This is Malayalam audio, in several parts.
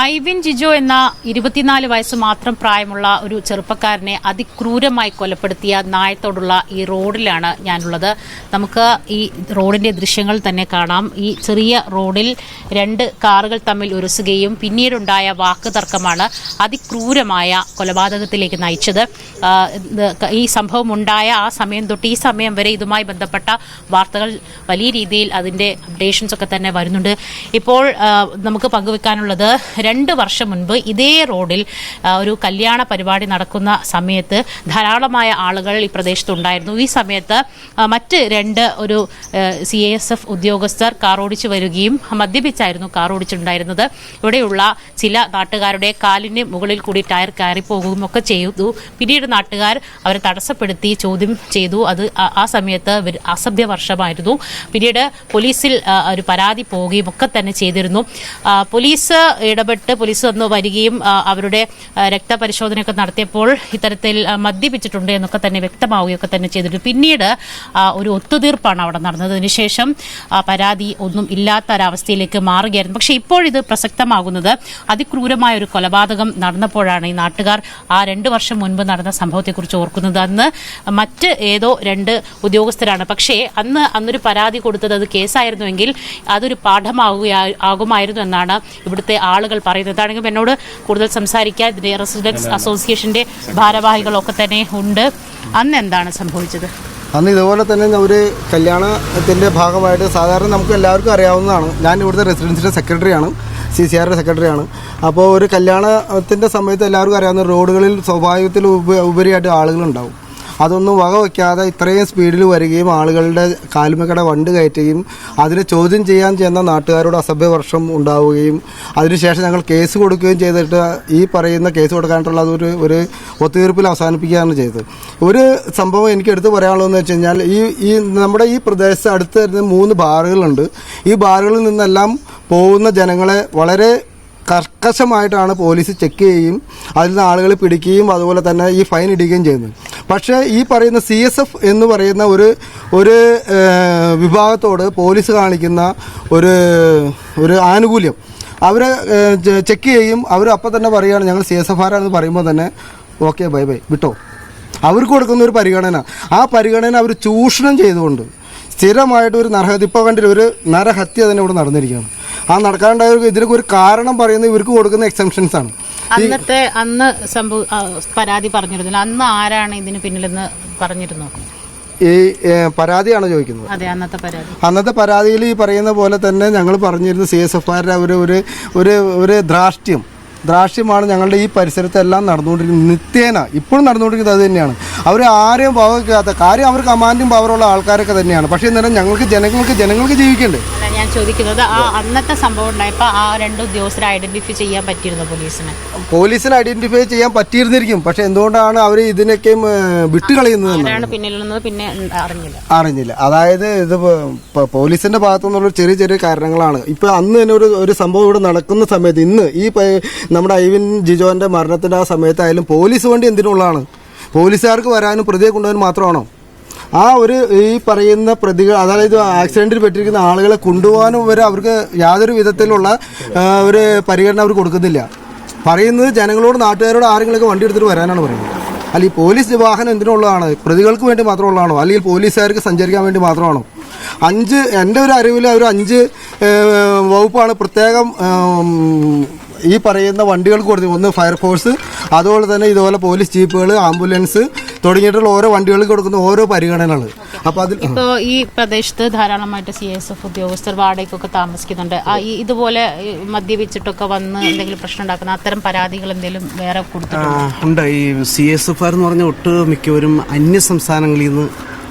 ഐവിൻ ജിജോ എന്ന ഇരുപത്തിനാല് വയസ്സ് മാത്രം പ്രായമുള്ള ഒരു ചെറുപ്പക്കാരനെ അതിക്രൂരമായി കൊലപ്പെടുത്തിയ നായത്തോടുള്ള ഈ റോഡിലാണ് ഞാനുള്ളത്. നമുക്ക് ഈ റോഡിന്റെ ദൃശ്യങ്ങൾ തന്നെ കാണാം. ഈ ചെറിയ റോഡിൽ രണ്ട് കാറുകൾ തമ്മിൽ ഉരസുകയും പിന്നീടുണ്ടായ വാക്ക് തർക്കമാണ് അതിക്രൂരമായ കൊലപാതകത്തിലേക്ക് നയിച്ചത്. ഈ സംഭവം ഉണ്ടായ ആ സമയം തൊട്ട് ഈ സമയം വരെ ഇതുമായി ബന്ധപ്പെട്ട വാർത്തകൾ വലിയ രീതിയിൽ അതിന്റെ അപ്ഡേഷൻസ് ഒക്കെ തന്നെ വരുന്നുണ്ട്. ഇപ്പോൾ നമുക്ക് പങ്കുവെക്കാനുള്ളത് രണ്ട് വർഷം മുൻപ് ഇതേ റോഡിൽ ഒരു കല്യാണ പരിപാടി നടക്കുന്ന സമയത്ത് ധാരാളമായ ആളുകൾ ഈ പ്രദേശത്തുണ്ടായിരുന്നു ഈ സമയത്ത് മറ്റ് രണ്ട് ഒരു സി എസ് എഫ് ഉദ്യോഗസ്ഥർ കാർ ഓടിച്ചു വരികയും മദ്യപിച്ചായിരുന്നു കാർ ഓടിച്ചിട്ടുണ്ടായിരുന്നത് ഇവിടെയുള്ള ചില നാട്ടുകാരുടെ കാലിന് മുകളിൽ കൂടി ടയർ കയറി പോകുകയും ഒക്കെ ചെയ്തു. പിന്നീട് നാട്ടുകാർ അവരെ തടസ്സപ്പെടുത്തി ചോദ്യം ചെയ്തു. അത് ആ- സമയത്ത് അസഭ്യ വർഷമായിരുന്നു. പിന്നീട് പോലീസിൽ ഒരു പരാതി പോവുകയും ഒക്കെ തന്നെ ചെയ്തിരുന്നു. പോലീസ് പോലീസ് ഇടപെട്ട് പോലീസ് വന്ന് വരികയും അവരുടെ രക്തപരിശോധനയൊക്കെ നടത്തിയപ്പോൾ ഇത്തരത്തിൽ മദ്യപിച്ചിട്ടുണ്ട് എന്നൊക്കെ തന്നെ വ്യക്തമാവുകയൊക്കെ തന്നെ ചെയ്തിട്ടുണ്ട്. പിന്നീട് ഒരു ഒത്തുതീർപ്പാണ് അവിടെ നടന്നത്. അതിനുശേഷം പരാതി ഒന്നും ഇല്ലാത്ത ഒരവസ്ഥയിലേക്ക് മാറുകയായിരുന്നു. പക്ഷേ ഇപ്പോഴിത് പ്രസക്തമാകുന്നത് അതിക്രൂരമായ ഒരു കൊലപാതകം നടന്നപ്പോഴാണ് ഈ നാട്ടുകാർ ആ രണ്ട് വർഷം മുൻപ് നടന്ന സംഭവത്തെക്കുറിച്ച് ഓർക്കുന്നത്. അന്ന് മറ്റ് ഏതോ രണ്ട് ഉദ്യോഗസ്ഥരാണ്. പക്ഷേ അന്ന് അന്നൊരു പരാതി കൊടുത്തത് അത് കേസായിരുന്നുവെങ്കിൽ അതൊരു പാഠമാകുക ആകുമായിരുന്നു എന്നാണ് ഇവിടുത്തെ ആളുകൾ പറയുന്നത്. അതാണെങ്കിൽ എന്നോട് കൂടുതൽ സംസാരിക്കാൻ ഇതിന്റെ റെസിഡൻസ് അസോസിയേഷന്റെ ഭാരവാഹികളൊക്കെ തന്നെ ഉണ്ട്. അന്ന് എന്താണ് സംഭവിച്ചത്? അന്ന് ഇതുപോലെ തന്നെ ഒരു കല്യാണത്തിന്റെ ഭാഗമായിട്ട് സാധാരണ നമുക്ക് എല്ലാവർക്കും അറിയാവുന്നതാണ്. ഞാൻ ഇവിടുത്തെ റെസിഡൻസിന്റെ സെക്രട്ടറിയാണ് സി സി ആറിന്റെ സെക്രട്ടറിയാണ്. അപ്പോൾ ഒരു കല്യാണത്തിന്റെ സമയത്ത് എല്ലാവർക്കും അറിയാവുന്ന റോഡുകളിൽ സ്വാഭാവികത്തിൽ ഉപ ഉപരിയായിട്ട് ആളുകളുണ്ടാവും. അതൊന്നും വക വയ്ക്കാതെ ഇത്രയും സ്പീഡിൽ വരികയും ആളുകളുടെ കാലുമക്കട വണ്ട് കയറ്റുകയും അതിനെ ചോദ്യം ചെയ്യാൻ ചെന്ന നാട്ടുകാരോട് അസഭ്യവർഷം ഉണ്ടാവുകയും അതിനുശേഷം ഞങ്ങൾ കേസ് കൊടുക്കുകയും ചെയ്തിട്ട് ഈ പറയുന്ന കേസ് കൊടുക്കാനായിട്ടുള്ള അതൊരു ഒരു ഒത്തുതീർപ്പിൽ അവസാനിപ്പിക്കുകയാണ് ചെയ്തത്. ഒരു സംഭവം എനിക്ക് എടുത്തു പറയാനുള്ളതെന്ന് വെച്ച് കഴിഞ്ഞാൽ ഈ ഈ നമ്മുടെ ഈ പ്രദേശത്ത് അടുത്ത് വരുന്ന മൂന്ന് ബാറുകളുണ്ട്. ഈ ബാറുകളിൽ നിന്നെല്ലാം പോകുന്ന ജനങ്ങളെ വളരെ കർക്കശമായിട്ടാണ് പോലീസ് ചെക്ക് ചെയ്യുകയും അതിൽ നിന്ന് ആളുകളെ പിടിക്കുകയും അതുപോലെ തന്നെ ഈ ഫൈൻ ഇടുകയും ചെയ്യുന്നത്. പക്ഷേ ഈ പറയുന്ന സി എസ് എഫ് എന്ന് പറയുന്ന ഒരു ഒരു വിഭാഗത്തോട് പോലീസ് കാണിക്കുന്ന ഒരു ഒരു ആനുകൂല്യം. അവരെ ചെക്ക് ചെയ്യും. അവർ അപ്പം തന്നെ പറയുകയാണ് ഞങ്ങൾ സി എസ് എഫ് ആരാണെന്ന് പറയുമ്പോൾ തന്നെ ഓക്കെ ബൈ ബൈ വിട്ടോ? അവർക്ക് കൊടുക്കുന്ന ഒരു പരിഗണന. ആ പരിഗണന അവർ ചൂഷണം ചെയ്തുകൊണ്ട് സ്ഥിരമായിട്ട് ഒരു നരഹത്യ ഇപ്പോൾ കണ്ടില്ല ഒരു നരഹത്യ തന്നെ ഇവിടെ നടന്നിരിക്കുകയാണ്. ആ നടക്കാണ്ടായ ഇതിനൊക്കെ ഒരു കാരണം പറയുന്നത് ഇവർക്ക് കൊടുക്കുന്ന എക്സംഷൻസ് ആണ്. അന്നത്തെ അന്ന് സംഭവ പരാതി പറഞ്ഞിരുന്നില്ല. അന്ന് ആരാണ് ഇതിന് പിന്നിലെന്ന് പറഞ്ഞിരുന്നു? ഈ പരാതിയാണ് ചോദിക്കുന്നത്. അന്നത്തെ പരാതിയിൽ ഈ പറയുന്ന പോലെ തന്നെ ഞങ്ങൾ പറഞ്ഞിരുന്നു സി എസ് എഫ് ആരുടെ ഒരു ഒരു ഒരു ഒരു ദ്രാഷ്ട്യം ദ്രാഷ്ട്യമാണ് ഞങ്ങളുടെ ഈ പരിസരത്തെല്ലാം നടന്നുകൊണ്ടിരിക്കുന്നത്. നിത്യേന ഇപ്പോഴും നടന്നുകൊണ്ടിരിക്കുന്നത് അത് തന്നെയാണ്. അവർ ആരെയും പവയ്ക്കാത്ത കാര്യം അവർ കമാൻഡും പവറുള്ള ആൾക്കാരൊക്കെ തന്നെയാണ്. പക്ഷേ എന്നാലും ഞങ്ങൾക്ക് ജനങ്ങൾക്ക് ജനങ്ങൾക്ക് ജീവിക്കണ്ടേ? ഞാൻ ചോദിക്കുന്നത് ആ അന്നത്തെ സംഭവം ഉണ്ടായപ്പോൾ ആ രണ്ട് ഉദ്യോഗസ്ഥരെ ഐഡന്റിഫൈ ചെയ്യാൻ പറ്റിയിരുന്നു പോലീസിന്? പോലീസിന് ഐഡന്റിഫൈ ചെയ്യാൻ പറ്റിയിരുന്നിരിക്കും. പക്ഷെ എന്തുകൊണ്ടാണ് അവർ ഇതിനൊക്കെയും വിട്ടു വിട്ടുകളയുന്നത് എന്നാണ് പിന്നെ അറിഞ്ഞില്ല. അറിഞ്ഞില്ല. അതായത് ഇത് പോലീസിന്റെ ഭാഗത്തു നിന്നുള്ള ചെറിയ ചെറിയ കാരണങ്ങളാണ്. ഇപ്പൊ അന്ന് തന്നെ ഒരു ഒരു സംഭവം ഇവിടെ നടക്കുന്ന സമയത്ത് ഇന്ന് ഈ നമ്മുടെ ഐവിൻ ജിജോന്റെ മരണത്തിന്റെ ആ സമയത്തായാലും പോലീസ് വണ്ടി എന്തിനുള്ളതാണ്? പോലീസുകാർക്ക് വരാനും പ്രതിയെ കൊണ്ടുപോകാനും മാത്രമാണോ? ആ ഒരു ഈ പറയുന്ന പ്രതികൾ അതായത് ആക്സിഡന്റിൽ പെട്ടിരിക്കുന്ന ആളുകളെ കൊണ്ടുപോകാനും വരെ അവർക്ക് യാതൊരു വിധത്തിലുള്ള ഒരു പരിഗണന അവർ കൊടുക്കുന്നില്ല. പറയുന്നത് ജനങ്ങളോട് നാട്ടുകാരോട് ആരെങ്കിലുമൊക്കെ വണ്ടി എടുത്തിട്ട് വരാനാണ് പറയുന്നത്. അല്ല ഈ പോലീസ് വാഹനം എന്തിനുള്ളതാണ്? പ്രതികൾക്ക് വേണ്ടി മാത്രമുള്ളതാണോ? അല്ലെങ്കിൽ പോലീസുകാർക്ക് സഞ്ചരിക്കാൻ വേണ്ടി മാത്രമാണോ? അഞ്ച് എന്റെ ഒരു അറിവിൽ ഒരു അഞ്ച് വകുപ്പാണ് പ്രത്യേകം ഈ പറയുന്ന വണ്ടികൾക്ക് കൊടുത്തത് ഒന്ന് ഫയർഫോഴ്സ് അതുപോലെ തന്നെ ഇതുപോലെ പോലീസ് ജീപ്പുകൾ ആംബുലൻസ് തുടങ്ങിയിട്ടുള്ള ഓരോ വണ്ടികൾക്ക് കൊടുക്കുന്ന ഓരോ പരിഗണനകൾ അപ്പോൾ അതിൽ ഇപ്പോ ഈ പ്രദേശത്ത് ധാരാളമായിട്ട് സി എസ് എഫ് ഉദ്യോഗസ്ഥർ വാടകയ്ക്കൊക്കെ താമസിക്കുന്നുണ്ട്. ഇതുപോലെ മദ്യപിച്ചിട്ടൊക്കെ വന്ന് എന്തെങ്കിലും പ്രശ്നം ഉണ്ടാക്കുന്ന അത്തരം പരാതികൾ എന്തെങ്കിലും വേറെ കൊടുത്തിട്ടുണ്ടോ? ഉണ്ട്. ഈ സി എസ് എഫ് ആർ എന്ന് പറഞ്ഞ ഒട്ട് മിക്കവരും അന്യ സംസ്ഥാനങ്ങളിൽ നിന്ന്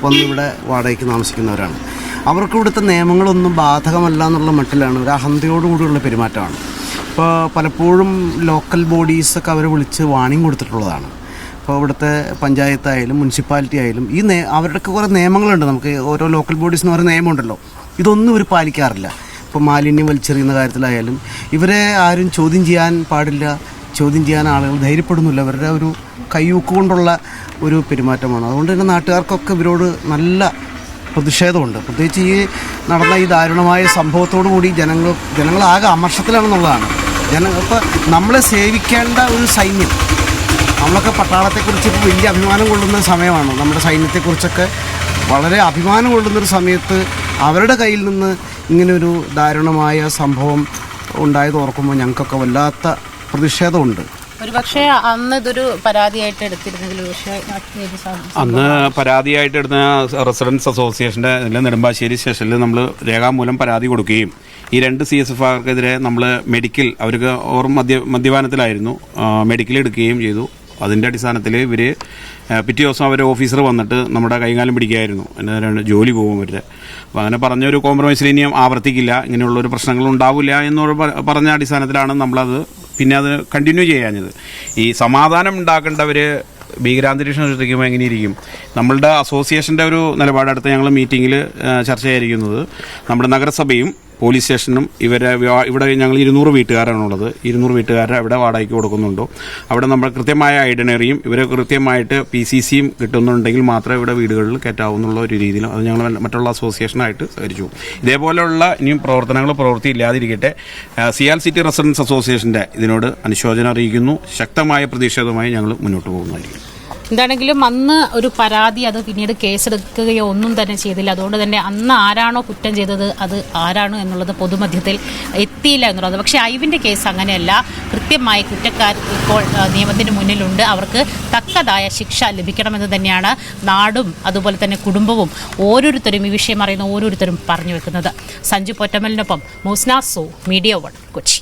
വന്ന് ഇവിടെ വാടകയ്ക്ക് താമസിക്കുന്നവരാണ്. അവർക്ക് ഇവിടുത്തെ നിയമങ്ങളൊന്നും ബാധകമല്ല എന്നുള്ള മട്ടിലാണ് ഒരു അഹന്തയോടുകൂടിയുള്ള പെരുമാറ്റമാണ്. ഇപ്പോൾ പലപ്പോഴും ലോക്കൽ ബോഡീസൊക്കെ അവരെ വിളിച്ച് വാണിംഗ് കൊടുത്തിട്ടുള്ളതാണ്. ഇപ്പോൾ ഇവിടുത്തെ പഞ്ചായത്തായാലും മുനിസിപ്പാലിറ്റി ആയാലും ഈ നേ അവരുടെയൊക്കെ കുറേ നിയമങ്ങളുണ്ട്. നമുക്ക് ഓരോ ലോക്കൽ ബോഡീസ് എന്ന് പറയുന്ന നിയമമുണ്ടല്ലോ. ഇതൊന്നും ഇവർ പാലിക്കാറില്ല. ഇപ്പോൾ മാലിന്യം വലിച്ചെറിയുന്ന കാര്യത്തിലായാലും ഇവരെ ആരും ചോദ്യം ചെയ്യാൻ പാടില്ല. ചോദ്യം ചെയ്യാൻ ആളുകൾ ധൈര്യപ്പെടുന്നില്ല. അവരുടെ ഒരു കയ്യൂക്ക് കൊണ്ടുള്ള ഒരു പെരുമാറ്റമാണ്. അതുകൊണ്ട് തന്നെ നാട്ടുകാർക്കൊക്കെ ഇവരോട് നല്ല പ്രതിഷേധമുണ്ട്. പ്രത്യേകിച്ച് ഈ നടന്ന ഈ ദാരുണമായ സംഭവത്തോടു കൂടി ജനങ്ങൾ ജനങ്ങളാകെ അമർഷത്തിലാണെന്നുള്ളതാണ്. ജന നമ്മളെ സേവിക്കേണ്ട ഒരു സൈന്യം. നമ്മളൊക്കെ പട്ടാളത്തെക്കുറിച്ച് ഇപ്പോൾ വലിയ അഭിമാനം കൊള്ളുന്ന സമയമാണ്. നമ്മുടെ സൈന്യത്തെക്കുറിച്ചൊക്കെ വളരെ അഭിമാനം കൊള്ളുന്നൊരു സമയത്ത് അവരുടെ കയ്യിൽ നിന്ന് ഇങ്ങനൊരു ദാരുണമായ സംഭവം ഉണ്ടായത് ഓർക്കുമ്പോൾ ഞങ്ങൾക്കൊക്കെ വല്ലാത്ത പ്രതിഷേധമുണ്ട്. ഒരു പക്ഷേ അന്ന് ഇതൊരു പരാതിയായിട്ട് എടുത്തിരുന്നെങ്കിൽ അന്ന് പരാതിയായിട്ട് എടുത്ത റെസിഡൻസ് അസോസിയേഷന്റെ നെടുമ്പാശ്ശേരി സ്റ്റേഷനിൽ നമ്മൾ രേഖാമൂലം പരാതി കൊടുക്കുകയും ഈ രണ്ട് സി എസ് എഫ് ആർക്കെതിരെ നമ്മൾ മെഡിക്കൽ അവർക്ക് ഓർ മദ്യ മദ്യപാനത്തിലായിരുന്നു മെഡിക്കൽ എടുക്കുകയും ചെയ്തു. അതിന്റെ അടിസ്ഥാനത്തിൽ ഇവർ പിറ്റേ ദിവസം അവർ ഓഫീസർ വന്നിട്ട് നമ്മുടെ കൈകാലം പിടിക്കുകയായിരുന്നു. രണ്ട് ജോലി പോകും അവരുടെ അപ്പോൾ അങ്ങനെ പറഞ്ഞൊരു കോംപ്രമൈസിൽ ഇനിയും ആവർത്തിക്കില്ല. ഇങ്ങനെയുള്ളൊരു പ്രശ്നങ്ങൾ ഉണ്ടാവില്ല എന്നൊരു പറഞ്ഞ അടിസ്ഥാനത്തിലാണ് നമ്മളത് പിന്നെ അത് കണ്ടിന്യൂ ചെയ്യാഞ്ഞത്. ഈ സമാധാനം ഉണ്ടാക്കേണ്ടവർ ഭീകരാന്തരീക്ഷം സൃഷ്ടിക്കുമ്പോൾ എങ്ങനെയിരിക്കും? നമ്മളുടെ അസോസിയേഷന്റെ ഒരു നിലപാടെടുത്ത് ഞങ്ങൾ മീറ്റിങ്ങിൽ ചർച്ച ചെയ്തിരിക്കുന്നത് നമ്മുടെ നഗരസഭയും പോലീസ് സ്റ്റേഷനും ഇവരെ ഇവിടെ ഞങ്ങൾ ഇരുന്നൂറ് വീട്ടുകാരാണുള്ളത്. ഇരുന്നൂറ് വീട്ടുകാരെ അവിടെ വാടകയ്ക്ക് കൊടുക്കുന്നുണ്ടോ. അവിടെ നമ്മൾ കൃത്യമായ ഐഡനറിയും ഇവരെ കൃത്യമായിട്ട് പി സി സിയും കിട്ടുന്നുണ്ടെങ്കിൽ മാത്രമേ ഇവിടെ വീടുകളിൽ കയറ്റാവുന്നുള്ള ഒരു രീതിയിൽ അത് ഞങ്ങൾ മറ്റുള്ള അസോസിയേഷനായിട്ട് സഹകരിച്ചു. ഇതേപോലെയുള്ള ഇനിയും പ്രവർത്തനങ്ങൾ പ്രവൃത്തി ഇല്ലാതിരിക്കട്ടെ. സിയാൽ സിറ്റി റെസിഡൻസ് അസോസിയേഷന്റെ ഇതിനോട് അനുശോചനം അറിയിക്കുന്നു. ശക്തമായ പ്രതിഷേധവുമായി ഞങ്ങൾ മുന്നോട്ട് പോകുന്നതായിരിക്കും. എന്താണെങ്കിലും അന്ന് ഒരു പരാതി അത് പിന്നീട് കേസെടുക്കുകയോ ഒന്നും തന്നെ ചെയ്തില്ല. അതുകൊണ്ട് തന്നെ അന്ന് ആരാണോ കുറ്റം ചെയ്തത് അത് ആരാണ് എന്നുള്ളത് പൊതുമധ്യത്തിൽ എത്തിയില്ല എന്നുള്ളത്. പക്ഷേ ഐവിന്റെ കേസ് അങ്ങനെയല്ല. കൃത്യമായി കുറ്റക്കാർ ഇപ്പോൾ നിയമത്തിന് മുന്നിലുണ്ട്. അവർക്ക് തക്കതായ ശിക്ഷ ലഭിക്കണമെന്ന് തന്നെയാണ് നാടും അതുപോലെ തന്നെ കുടുംബവും ഓരോരുത്തരും ഈ വിഷയം അറിയുന്ന ഓരോരുത്തരും പറഞ്ഞു വെക്കുന്നത്. സഞ്ജു പൊറ്റമലിനൊപ്പം മൂസ്നാസോ മീഡിയ വൺ കൊച്ചി.